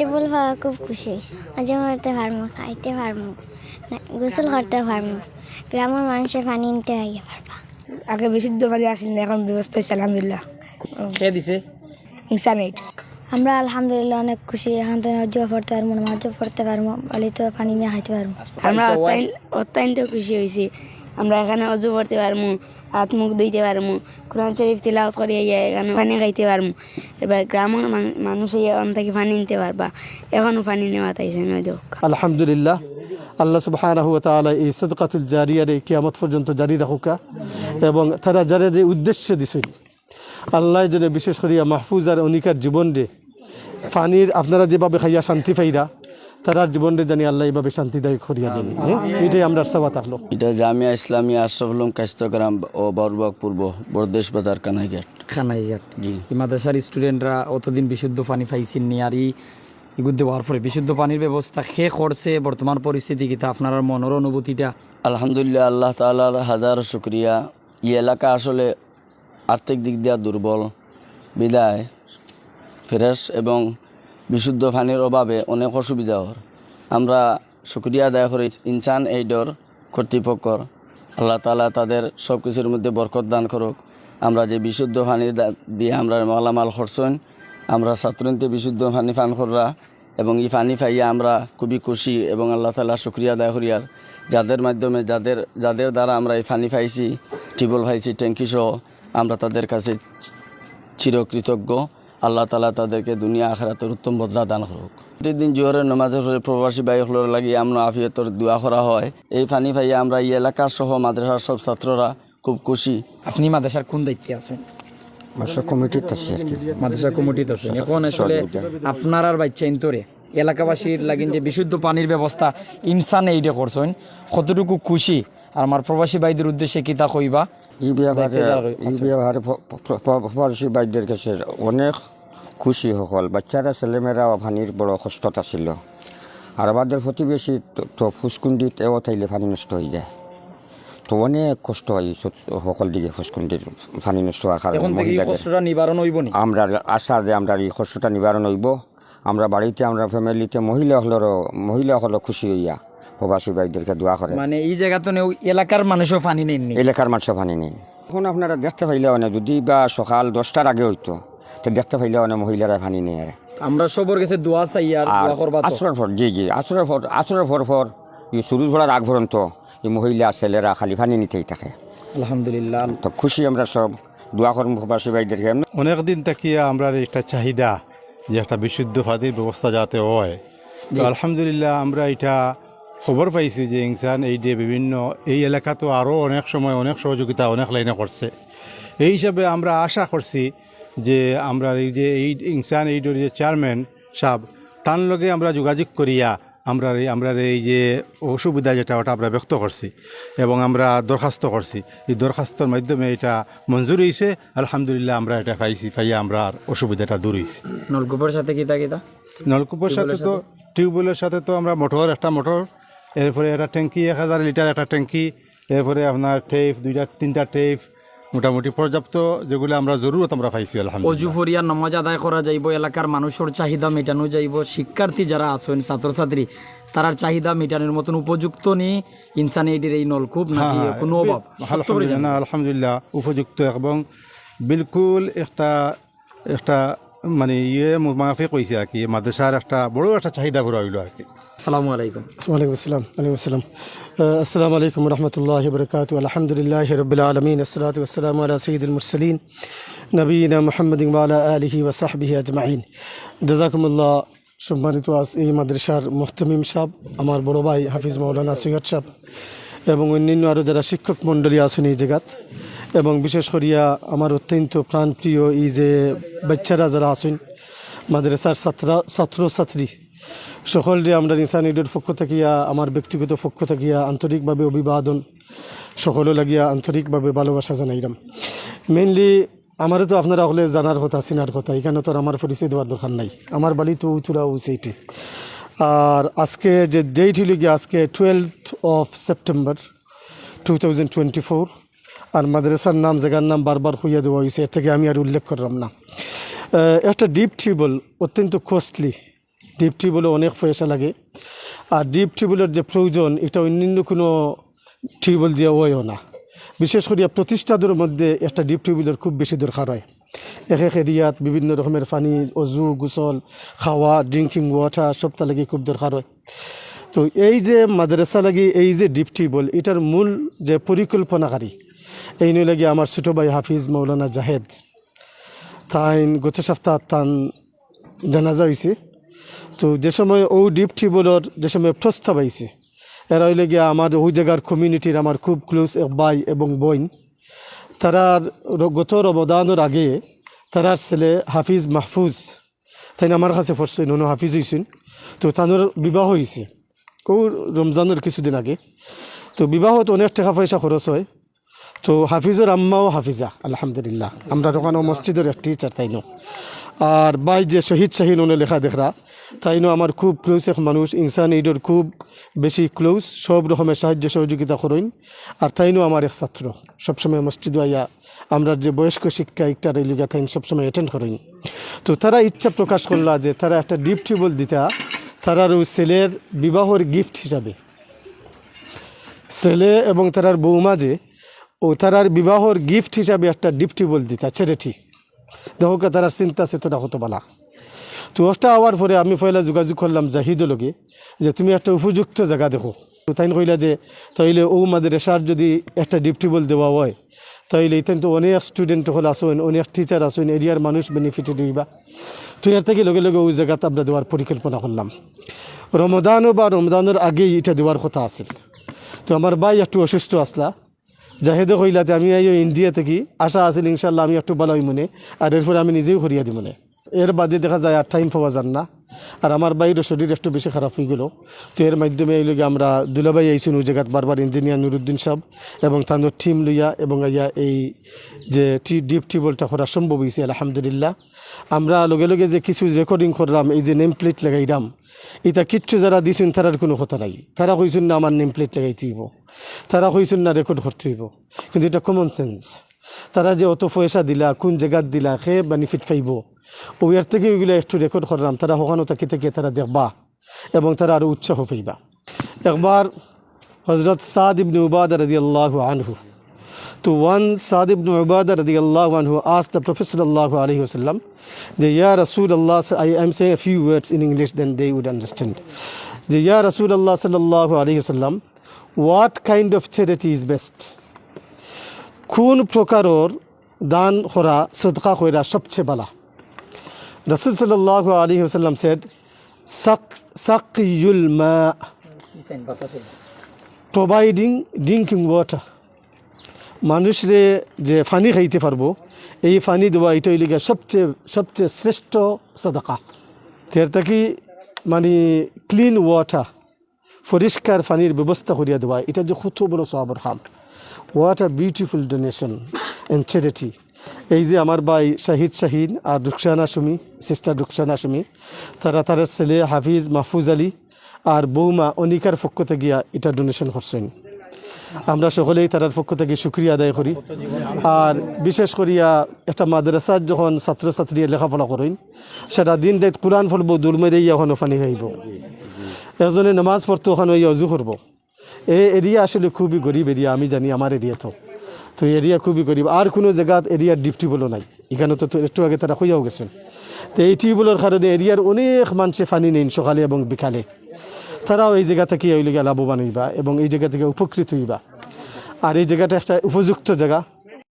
Tubewell পাওয়া খুব খুশি হয়েছি। মাঝে মারতে পারব খাইতে পারব গোসল করতে পারব গ্রামের মানুষের পানি নিতে হইয়া পারবা আগে বিশুদ্ধ পানি আসেন না এখন ব্যবস্থা হয়েছে আলহামদুলিল্লাহ। খেয়ে দিছে? ইনসানিট আমরা আলহামদুলিল্লাহ অনেক খুশি এখান থেকে হজ্জ পড়তে পারব নামাজ পড়তে পারব বালিতে পানি নিয়ে খাইতে পারব আমরা অত্যন্ত- অত্যন্ত খুশি হয়েছি। আমরা এখানে অজু করতে পারব হাত মুখ ধুইতে পারব কোরআন শরীফ তিলাওয়াত করে ইয়ে এখানে পানি খাইতে পারব এবার গ্রামের মান- মানুষ এখান থেকে পানি নিতে পারবা, এখনও পানি নেওয়া তাইছে নয় আলহামদুলিল্লাহ, আল্লাহ তাআলা এই সদকাতুল জারিয়ারে কিয়ামত পর্যন্ত জারি রাখুকা এবং তারা যারা যে উদ্দেশ্যে দিছেন আল্লাহ যেন বিশেষ করিয়া মাহফুজ আর অনিকার জীবন রে পানির আপনারা যেভাবে খাইয়া শান্তি পাইরা তারার জীবন রে জানি আল্লাহ এইভাবে শান্তিদায়ক করিয়া দিন। হ্যাঁ? এটাই আমরা সাবা থাকল এটা জামিয়া ইসলামিয়া আশরাফুলম কাস্তগ্রাম ও বরবাগ পূর্ব বরদেশ বাজার কানাইঘাট। খানাইঘাট জি। এই মাদ্রাসার স্টুডেন্টরা অতদিন বিশুদ্ধ পানি পাইছেন নি আর ইগুদ্ধে হওয়ার পরে বিশুদ্ধ পানির ব্যবস্থা খে করছে বর্তমান পরিস্থিতি কিতা আপনার মনের অনুভূতিটা? আলহামদুলিল্লাহ আল্লাহ তালার হাজার শুক্রিয়া। এই এলাকা আসলে আর্থিক দিক দিয়া দুর্বল বিদায় ফ্রেশ এবং বিশুদ্ধ পানির অভাবে অনেক অসুবিধা হর আমরা শুক্রিয়া আদায় করি ইনসান এইডর কর্তৃপক্ষর আল্লাহ তালা তাদের সব কিছুর মধ্যে বরকত দান করুক। আমরা যে বিশুদ্ধ পানি দিয়ে আমরা মালামাল খরচন আমরা ছাত্রনীতে বিশুদ্ধ পানি পান কররা এবং এই পানি পাইয়া আমরা খুবই খুশি এবং আল্লাহ তালা শুক্রিয়া আদায় করি আর যাদের মাধ্যমে যাদের যাদের দ্বারা আমরা এই পানি পাইছি, টিউবওয়েল পাইছি, ট্যাঙ্কি সহ, আমরা তাদের কাছে চিরকৃতজ্ঞ। আল্লাহ তালা তাদেরকে দুনিয়া আখরাতের উত্তম বদলা দান করুক। প্রতিদিন জোহরের নমাজের পরে প্রবাসী বাইকগুলোর লাগি আমরা আফিয়তর দোয়া করা হয়। এই পানি ভাইয়া আমরা এই এলাকা সহ মাদ্রাসার সব ছাত্ররা খুব খুশি। আপনি মাদ্রাসার কোন দায়িত্বে আছেন? আছে মাদ্রাসা কমিটিতে আছেন এখন আসলে আপনার আর বাচ্চা ইন্তরে এলাকাবাসীর লাগিন যে বিশুদ্ধ পানির ব্যবস্থা ইনসান এইটা করছেন কতটুকু খুশি? আর আমার প্রবাসী ভাইদের উদ্দেশ্যে কইবা? এই আছে। ব্যবহারে ফরাসি বাইদের কাছে অনেক খুশি সকল বাচ্চারা ছেলেমেয়েরা পানির বড় কষ্টত আছিল। আর আমাদের প্রতিবেশী তো- তো ফুসকুন্ডিত এও থাইলে পানি নষ্ট হয়ে যায়। তো অনেক কষ্ট হয় সকল দিকে ফুসকুন্ডির পানি নষ্ট হওয়ার কারণে নিবারণ হইব আমরা আশা যে আমরা এই কষ্টটা নিবারণ হইব। আমরা বাড়িতে আমরা ফ্যামিলিতে মহিলা হলেরও মহিলা হলো খুশি হইয়া প্রবাসী বাইদেরকে দোয়া করে। মানে এই জায়গাতে নেও এলাকার মানুষও পানি নেননি এলাকার মানুষ পানি নেই। এখন আপনারা দেখতে পাইলে অনেক যদি বা সকাল দশটার আগে হইতো তো দেখতে পাইলে অনেক মহিলারা পানি নেই আর। আমরা সবর কাছে দোয়া চাই আর করবা তো। আসরের পর জি জি আসরের পর আসরের পর পর এই শুরু ভরার আগ পর্যন্ত এই মহিলা ছেলেরা খালি পানি নিতেই থাকে। আলহামদুলিল্লাহ। তো খুশি আমরা সব দোয়া করুন প্রবাসী ভাইদেরকে। অনেক দিন তাকিয়া আমরা একটা চাহিদা যে একটা বিশুদ্ধ পানির ব্যবস্থা যাতে হয়। তো আলহামদুলিল্লাহ আমরা এটা খবর পাইছি যে ইনসান এই যে বিভিন্ন এই এলাকা তো আরও অনেক সময় অনেক সহযোগিতা অনেক লাইনে করছে। এই হিসাবে আমরা আশা করছি যে আমরা এই যে এই ইনসান এইডর যে চেয়ারম্যান সাহেব তার লগে আমরা যোগাযোগ করিয়া আমরা এই আমরা এই যে অসুবিধা যেটা ওটা আমরা ব্যক্ত করছি এবং আমরা দরখাস্ত করছি। এই দরখাস্তর মাধ্যমে এটা মঞ্জুর হয়েছে আলহামদুলিল্লাহ আমরা এটা পাইছি পাইয়া আমরা আর অসুবিধাটা দূর হয়েছে নলকূপের সাথে কিতা কিতা? নলকূপের সাথে তো টিউবওয়েলের সাথে তো আমরা মোটর একটা মোটর এরপরে একটা ট্যাঙ্কি এক হাজার লিটার একটা ট্যাঙ্কি এরপরে আপনার টেপ দুইটা তিনটা টেপ মোটামুটি পর্যাপ্ত যেগুলো আমরা জরুরত আমরা পাইছি অজু আলহামদুলিল্লাহ। ফরিয়া নামাজ আদায় করা যাইব এলাকার মানুষের চাহিদা মেটানো যাইব শিক্ষার্থী যারা আছেন ছাত্রছাত্রী তারার চাহিদা মেটানোর মতন উপযুক্ত নি ইনসান এইডির এই নলকূপ নাকি হ্যাঁ, কোনো অভাব। আলহামদুলিল্লাহ আলহামদুলিল্লাহ উপযুক্ত এবং বিলকুল একটা একটা মানে ইয়ে মাফে কইছে আর কি মাদ্রাসার একটা বড় একটা চাহিদা করা হইল আর কি। আসসালামু আলাইকুম। ওয়ালাইকুম আসসালাম ওয়ালাইকুম আসসালাম। আসসালামু আলাইকুম রহমতুল্লাহ বরকাত আলহামদুলিল্লাহ রবিল আলমিন আসসালাতু ওয়াসসালাম আলা সঈদুল মুরসালিন নবীনা মোহাম্মদ আলা আলিহি ওয়াসাহবিহি আজমাইন। জাজাকুমুল্লাহ সম্মানিত আজ এই মাদ্রাসার মোহতমিম সাহ আমার বড় ভাই হাফিজ মৌলানা সৈয়দ সাহ এবং অন্যান্য আরও যারা শিক্ষক মণ্ডলী আছেন এই জায়গাত এবং বিশেষ করিয়া আমার অত্যন্ত প্রাণপ্রিয় এই যে বাচ্চারা যারা আছেন, মাদ্রাসার ছাত্র, ছাত্রছাত্রী, সকলরে আমরা নিসান ইডের পক্ষ থাকিয়া আমার ব্যক্তিগত পক্ষ থাকিয়া আন্তরিকভাবে অভিবাদন সকলে লাগিয়া আন্তরিকভাবে ভালোবাসা জানাইলাম। মেইনলি আমারও তো আপনারা হলে জানার কথা, চিনার কথা, এখানে তো আমার পরিচয় দেওয়ার দরকার নাই। আমার বাড়ি তো উতুরা সেইটি আর আজকে যে ডেট হইল গিয়ে আজকে twelve of September two thousand twenty four আর মাদ্রাসার নাম, জায়গার নাম বারবার হইয়া দেওয়া হয়েছে এর থেকে আমি আর উল্লেখ করলাম না। একটা ডিপ টিউবওয়েল অত্যন্ত কস্টলি ডিপ টিউবওয়েলে অনেক পয়সা লাগে। আর ডিপ টিউবওয়েলের যে প্রয়োজন, এটা অন্যান্য কোনো টিউবওয়েল দিয়ে ওয়ও না। বিশেষ করে প্রতিষ্ঠাদের মধ্যে একটা ডিপ টিউবওয়েলের খুব বেশি দরকার হয়। এক এক এরিয়াত বিভিন্ন রকমের পানি, অজু, গোসল, খাওয়া ড্রিঙ্কিং ওয়াটার সবটা লাগে খুব দরকার হয়। তো এই যে মাদ্রাসা লাগি, এই যে ডিপ টিউবওয়েল এটার মূল যে পরিকল্পনাকারী এই নিয়ে লাগে আমার ছোটো ভাই হাফিজ মৌলানা জাহেদ। তাইন গত সপ্তাহ তান জানাজা হয়েছে তো যে সময় ও ডিপ টিউবওয়েলের যে সময় প্রস্তাব আইছে এরা হইলে গিয়া আমার ওই জায়গার কমিউনিটির আমার খুব ক্লোজ ভাই এবং বোন। তারার গত রমদানের আগে তারার ছেলে হাফিজ মাহফুজ তাই আমার কাছে পড়ছে নন হাফিজ হয়েছেন তো তানোর বিবাহ হয়েছে ও রমজানের কিছুদিন আগে। তো বিবাহত অনেক টাকা পয়সা খরচ হয়। তো হাফিজর আম্মাও হাফিজা, আলহামদুলিল্লাহ। আমরা ওখানে মসজিদের এক টিচার তাইনো। আর বাই যে শহীদ শাহিন ওনে লেখা দেখরা। তাই তাইনো আমার খুব ক্লোজ এক মানুষ, ইনসান এইডর খুব বেশি ক্লোজ সব রকমের সাহায্য সহযোগিতা করেন। আর তাইনো আমার এক ছাত্র। সবসময় মসজিদ আইয়া আমরা যে বয়স্ক শিক্ষা একটা রেলিগা তাইন সবসময় অ্যাটেন্ড করেন। তো তারা ইচ্ছা প্রকাশ করলা যে তারা একটা ডিপ টিউবওয়েল দিতা, তারার ওই ছেলের বিবাহর গিফট হিসাবে। ছেলে এবং তারার বৌমা যে ও তারার বিবাহর গিফট হিসাবে একটা ডিপ টিউবওয়েল দিতা ছেড়েটি দেখো তারার চিন্তা চেতনা হতো বলা তো ওটা হওয়ার পরে আমি পয়লা যোগাযোগ করলাম জাহিদ লগে, যে তুমি একটা উপযুক্ত জায়গা দেখো। তো তাই কইলা যে, তাইলে ও মাদ্রাসার যদি একটা ডিপ টিউবওয়েল দেওয়া হয়, তাইলে এখান তো অনেক স্টুডেন্ট হল আসেন, অনেক টিচার আসেন, এরিয়ার মানুষ বেনিফিটেড হইবা তো এর থেকে লগে লগে ওই জায়গাতে আমরা দেওয়ার পরিকল্পনা করলাম। রমদানও বা রমদানের আগেই এটা দেওয়ার কথা আছিল তো আমার ভাই একটু অসুস্থ আসলা জাহেদে কইলাতে আমি এই ইন্ডিয়া থেকে আশা আছিল ইনশাল্লাহ আমি একটু ভালো হই মনে আর এরপরে আমি নিজেও করিয়া দিই মনে এর বাদে দেখা যায় আর টাইম পাওয়া যান না। আর আমার বাইরের শরীর একটু বেশি খারাপ হয়ে গেল। তো এর মাধ্যমে এই লগে আমরা দুলাভাই আইসুন ওই জায়গাত বারবার ইঞ্জিনিয়ার নুরুদ্দিন সাহেব এবং তানোর টিম লইয়া এবং আইয়া এই যে টি ডিপ টিউবওয়েলটা করা সম্ভব হয়েছে আলহামদুলিল্লাহ। আমরা লগে লগে যে কিছু রেকর্ডিং করলাম, এই যে নেম প্লেট লাগাইলাম, এটা কিচ্ছু যারা দিছেন তারার কোনো কথা নাই। তারা কইছেন না আমার নেম প্লেট লাগাইতে হইব। তারা কইছেন না রেকর্ড করতে হইব। কিন্তু এটা কমন সেন্স তারা যে অত পয়সা দিলা, কোন জায়গাত দিলা সে বেনিফিট পাইব? ওয়ার থেকে ওইগুলো একটু রেকর্ড করলাম তারা হকানো তাকে থেকে তারা দেখবা এবং তারা আরও উৎসাহ পাইবা একবার হজরত সাদ ইবনে উবাদ রাদি আল্লাহ আনহু তো ওয়ান সাদ ইবনে উবাদ রাদি আল্লাহ আনহু আস দ্য প্রফেট সাল্লাহ আলহি ওসাল্লাম যে ইয়া রসুল আল্লাহ I am say few words in English then they would understand যে ইয়া রসুল আল্লাহ সাল্লাহ আলহি ওসাল্লাম what kind of charity is best কোন প্রকারর দান করা সদকা করা সবচেয়ে বালা সাল্লাহ আলী ওসাল্লাম সেড সাক সাকিউল মা প্রোভাইডিং ড্রিঙ্কিং ওয়াটার মানুষরে যে পানি খাইতে পারব, এই পানি দেওয়া এটা হইলে গিয়া সবচেয়ে সবচেয়ে শ্রেষ্ঠ সদকা। তের থাকি মানে ক্লিন ওয়াটার পরিষ্কার পানির ব্যবস্থা করিয়া দেওয়া। এটা যে কত বড় সবর খাম what a beautiful donation and charity এই যে আমার ভাই শাহিদ শাহিন আর রুকসানা সুমি সিস্টার রুকসানা সুমি, তারা তার ছেলে হাফিজ মাহফুজ আলী আর বৌমা অনিকার পক্ষ থেকে গিয়া এটা ডোনেশন করছেন। আমরা সকলেই তার পক্ষ থেকে সুক্রিয়া আদায় করি। আর বিশেষ করিয়া একটা মাদ্রাসার যখন ছাত্রছাত্রী লেখাপড়া করেন, সেটা দিন রাত কোরআন ফলব দূর মেরে ওখানে পানি খাইব এজনে নামাজ পড়তে ওখানে অজু করব। এই এরিয়া আসলে খুবই গরিব এরিয়া, আমি জানি আমার এরিয়া তো তো এরিয়া খুবই গরিব। আর কোনো জায়গা এরিয়ার ডিপ টিউবওয়েলও নাই। এখানে তো একটু আগে তারা হইয়াও গেছেন। তো এই টিউবওয়েলের কারণে এরিয়ার অনেক মানুষে পানি নেন সকালে এবং বিকালে। তারাও এই জায়গা থেকে ওই লেগে লাভবান হইবা এবং এই জায়গা থেকে উপকৃত হইবা। আর এই জায়গাটা একটা উপযুক্ত জায়গা।